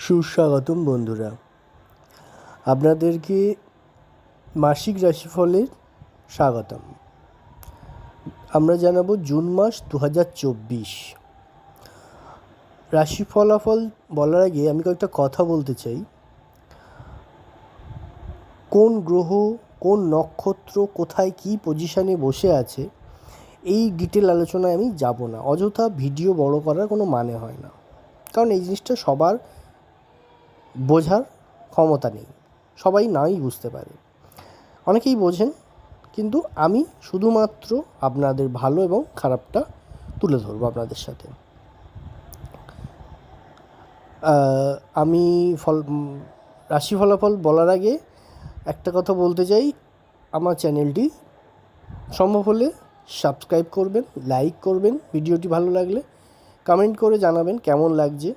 সুস্বাগতম বন্ধুরা। আপনাদেরকে মাসিক রাশিফলের স্বাগতম? আমরা জানাব জুন মাস দু হাজার চব্বিশ। রাশি ফলাফল বলার আগে আমি কয়েকটা কথা বলতে চাই। কোন গ্রহ, কোন নক্ষত্র, কোথায় কী পজিশানে বসে আছে, এই ডিটেল আলোচনায় আমি যাব না। অযথা ভিডিও বড় করার কোনো মানে হয় না। কারণ এই জিনিসটা সবার বোঝার ক্ষমতা নেই। সবাই নাই বুঝতে পারে। অনেকেই বোঝেন, কিন্তু আমি শুধুমাত্র আপনাদের ভালো এবং খারাপটা তুলে ধরবো আপনাদের সাথে। আমি ফল, রাশি ফলাফল বলার আগে একটা কথা বলতে চাই। আমার চ্যানেলটি সম্ভব হলে সাবস্ক্রাইব করবেন, লাইক করবেন, ভিডিওটি ভালো লাগলে কমেন্ট করে জানাবেন কেমন লাগছে।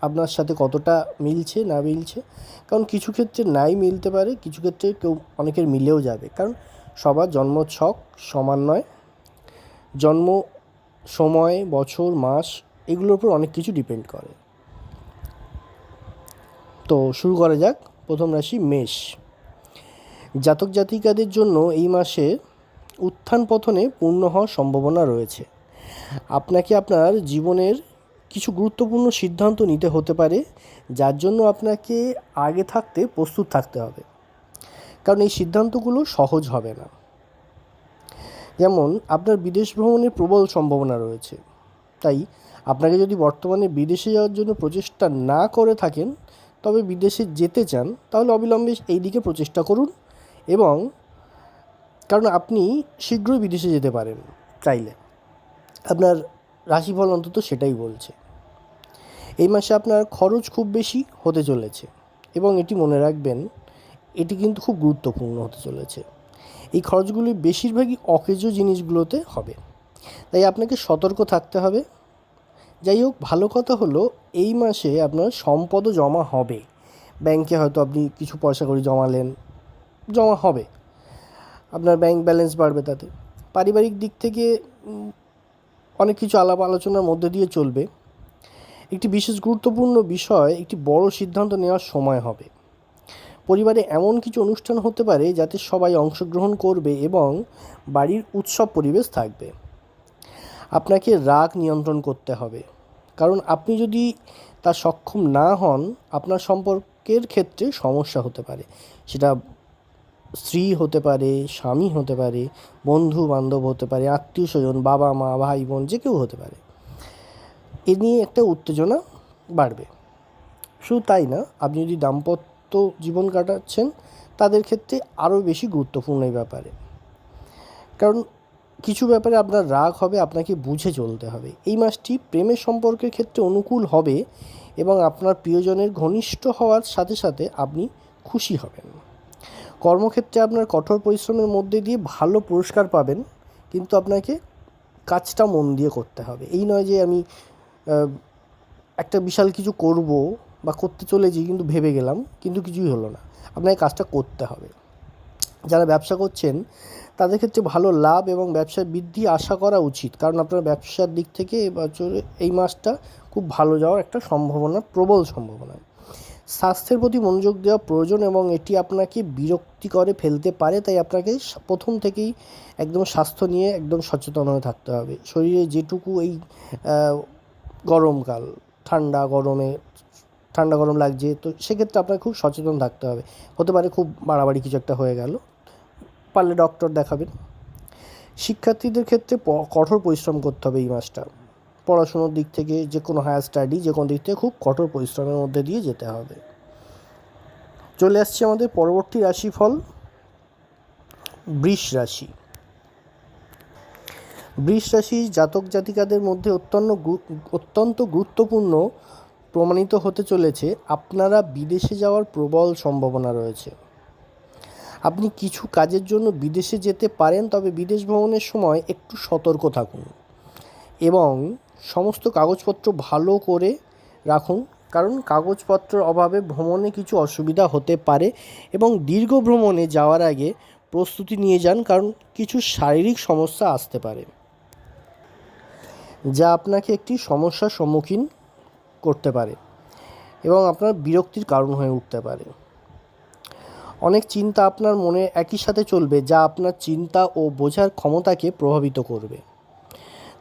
আপনার সাথে কতটা মিলছে, না মিলছে? কারণ কিছু ক্ষেত্রে নাই মিলতে পারে, কিছু ক্ষেত্রে কেউ অনেকের মিলেও যাবে। কারণ সবার জন্ম ছক সমান নয়। জন্ম, সময়, বছর, মাস, এগুলোর উপর অনেক কিছু ডিপেন্ড করে। তো শুরু করা যাক। প্রথম রাশি মেষ। জাতক জাতিকাদের জন্য এই মাসে উত্থান পতনে পূর্ণ হওয়ার সম্ভাবনা রয়েছে। আপনাকে আপনার জীবনের কিছু গুরুত্বপূর্ণ সিদ্ধান্ত নিতে হতে পারে, যার জন্য আপনাকে আগে থাকতে প্রস্তুত থাকতে হবে। কারণ এই সিদ্ধান্তগুলো সহজ হবে না। যেমন, আপনার বিদেশ ভ্রমণের প্রবল সম্ভাবনা রয়েছে। তাই, আপনাকে যদি বর্তমানে বিদেশে যাওয়ার জন্য প্রচেষ্টা না করে থাকেন, তবে বিদেশে যেতে চান, তাহলে অবিলম্বে এই দিকে প্রচেষ্টা করুন এবং, কারণ আপনি শীঘ্রই বিদেশে যেতে পারেন চাইলে। আপনার রাশিফল অন্তত সেটাই বলছে। এই মাসে আপনার খরচ খুব বেশি হতে চলেছে এবং এটি মনে রাখবেন, এটি কিন্তু খুব গুরুত্বপূর্ণ হতে চলেছে। এই খরচগুলি বেশিরভাগই অকেজ জিনিসগুলোতে হবে। তাই আপনাকে সতর্ক থাকতে হবে। যাই হোক, ভালো কথা হলো এই মাসে আপনার সম্পদও জমা হবে। ব্যাংকে হয়তো আপনি কিছু পয়সা করে জমালেন, জমা হবে। আপনার ব্যাংক ব্যালেন্স বাড়বে তাতে। পারিবারিক দিক থেকে অনেক কিছু আলাপ আলোচনার মধ্যে দিয়ে চলবে। একটি বিশেষ গুরুত্বপূর্ণ বিষয়, একটি বড় সিদ্ধান্ত নেওয়ার সময় হবে। পরিবারে এমন কিছু অনুষ্ঠান হতে পারে যাতে সবাই অংশগ্রহণ করবে এবং বাড়ির উৎসব পরিবেশ থাকবে। আপনাকে রাগ নিয়ন্ত্রণ করতে হবে। কারণ আপনি যদি তা সক্ষম না হন, আপনার সম্পর্কের ক্ষেত্রে সমস্যা হতে পারে। সেটা স্ত্রী হতে পারে, স্বামী হতে পারে বন্ধু বান্ধব হতে পারে আত্মীয় স্বজন বাবা মা ভাই বোন যে কেউ হতে পারে। এ নিয়ে একটা উত্তেজনা বাড়বে। শুধু তাই না, আপনি যদি দাম্পত্য জীবন কাটাচ্ছেন, তাদের ক্ষেত্রে আরও বেশি গুরুত্বপূর্ণ এই ব্যাপারে। কারণ কিছু ব্যাপারে আপনার রাগ হবে, আপনাকে বুঝে চলতে হবে। এই মাসটি প্রেমের সম্পর্কের ক্ষেত্রে অনুকূল হবে এবং আপনার প্রিয়জনের ঘনিষ্ঠ হওয়ার সাথে সাথে আপনি খুশি হবেন। কর্মক্ষেত্রে আপনার কঠোর পরিশ্রমের মধ্যে দিয়ে ভালো পুরস্কার পাবেন, কিন্তু আপনাকে কাজটা মন দিয়ে করতে হবে। এই নয় যে আমি একটা বিশাল কিছু করব বা করতে চলেছি কিন্তু ভেবে গেলাম, কিন্তু কিছুই হলো না। আপনাকে কাজটা করতে হবে। যারা ব্যবসা করছেন, তাদের ক্ষেত্রে ভালো লাভ এবং ব্যবসার বৃদ্ধি আশা করা উচিত। কারণ আপনার ব্যবসার দিক থেকে এবছর এই মাসটা খুব ভালো যাওয়ার একটা সম্ভাবনা, প্রবল সম্ভাবনা। স্বাস্থ্যের প্রতি মনোযোগ দেওয়া প্রয়োজন এবং এটি আপনাকে বিরক্তি করে ফেলতে পারে, তাই আপনাকে প্রথম থেকেই একদম স্বাস্থ্য নিয়ে একদম সচেতন হয়ে থাকতে হবে। শরীরে যেটুকু এই গরমকাল ঠান্ডা গরমে, ঠান্ডা গরম লাগছে, তো সেক্ষেত্রে আপনাকে খুব সচেতন থাকতে হবে। হতে পারে খুব বাড়াবাড়ি কিছু একটা হয়ে গেল, পারলে ডক্টর দেখাবেন। শিক্ষার্থীদের ক্ষেত্রে কঠোর পরিশ্রম করতে হবে এই মাসটা। পড়াশুনোর দিক থেকে যে কোনো হায়ার স্টাডি যে কোনো দিক থেকে খুব কঠোর পরিশ্রমের মধ্যে দিয়ে যেতে হবে। চলে আসছে আমাদের পরবর্তী রাশিফল, বৃষ রাশি। বৃষ রাশি জাতক জাতিকাদের মধ্যে অত্যন্ত অত্যন্ত গুরুত্বপূর্ণ প্রমাণিত হতে চলেছে। আপনারা বিদেশে যাওয়ার প্রবল সম্ভাবনা রয়েছে। আপনি কিছু কাজের জন্য বিদেশে যেতে পারেন, তবে বিদেশ ভ্রমণের সময় একটু সতর্ক থাকুন এবং সমস্ত কাগজপত্র ভালো করে রাখুন, কারণ কাগজপত্রের অভাবে ভ্রমণে কিছু অসুবিধা হতে পারে এবং দীর্ঘ ভ্রমণে যাওয়ার আগে প্রস্তুতি নিয়ে যান, কারণ কিছু শারীরিক সমস্যা আসতে পারে। যা আপনাকে একটি সমস্যার সম্মুখীন করতে পারে এবং আপনার বিরক্তির কারণ হয়ে উঠতে পারে। অনেক চিন্তা আপনার মনে একই সাথে চলবে যা আপনার চিন্তা ও বোঝার ক্ষমতাকে প্রভাবিত করবে।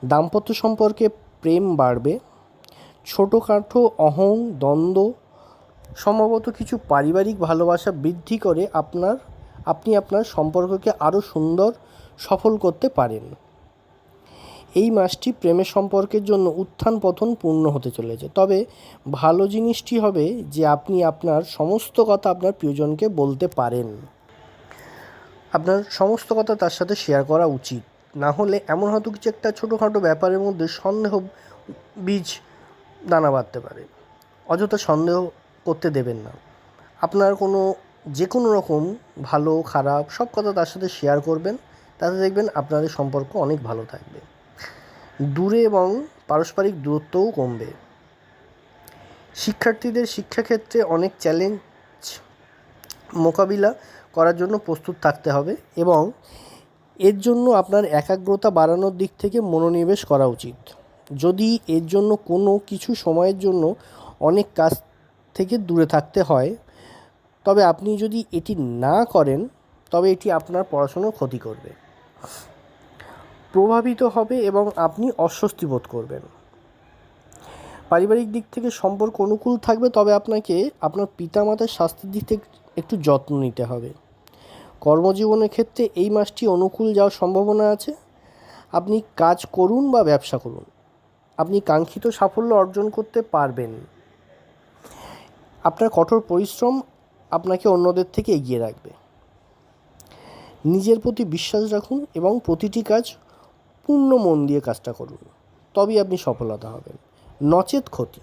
দাম্পত্য সম্পর্কে প্রেম বাড়বে, ছোটোখাটো অহং, দ্বন্দ্ব, সম্ভবত কিছু পারিবারিক ভালোবাসা বৃদ্ধি করে আপনার, আপনি আপনার সম্পর্ককে আরও সুন্দর, সফল করতে পারেন। এই মাসটি প্রেমের সম্পর্কের জন্য উত্থান পতন পূর্ণ হতে চলেছে। তবে ভালো জিনিসটি হবে যে আপনি আপনার সমস্ত কথা আপনার প্রিয়জনকে বলতে পারেন। আপনার সমস্ত কথা তার সাথে শেয়ার করা উচিত। না হলে এমন হয়তো কিছু একটা ছোটোখাটো ব্যাপারের মধ্যে সন্দেহ বীজ দানা বাঁধতে পারে। অযথা সন্দেহ করতে দেবেন না। আপনার কোনো যে কোনো রকম ভালো, খারাপ সব কথা তার সাথে শেয়ার করবেন। তাতে দেখবেন আপনাদের সম্পর্ক অনেক ভালো থাকবে। দূরে এবং পারস্পরিক দূরত্বও কমবে। শিক্ষার্থীদের শিক্ষাক্ষেত্রে অনেক চ্যালেঞ্জ মোকাবিলা করার জন্য প্রস্তুত থাকতে হবে এবং এর জন্য আপনার একাগ্রতা বাড়ানোর দিক থেকে মনোনিবেশ করা উচিত। যদি এর জন্য কোনো কিছু সময়ের জন্য অনেক কাজ থেকে দূরে থাকতে হয়, তবে আপনি যদি এটি না করেন, তবে এটি আপনার পড়াশোনার ক্ষতি করবে। প্রভাবিত হবে এবং আপনি অস্বস্তি বোধ করবেন। পারিবারিক দিক থেকে সম্পর্ক অনুকূল থাকবে, তবে আপনাকে আপনার পিতামাতার স্বাস্থ্যের দিক থেকে একটু যত্ন নিতে হবে। কর্মজীবনের ক্ষেত্রে এই মাসটি অনুকূল যাওয়ার সম্ভাবনা আছে। আপনি কাজ করুন বা ব্যবসা করুন। আপনি কাঙ্ক্ষিত সাফল্য অর্জন করতে পারবেন। আপনার কঠোর পরিশ্রম আপনাকে অন্যদের থেকে এগিয়ে রাখবে। নিজের প্রতি বিশ্বাস রাখুন এবং প্রতিটি কাজ পূর্ণ মন দিয়ে কাজটা করুন। তবেই আপনি সফলতা হবেন। নচেত ক্ষতি।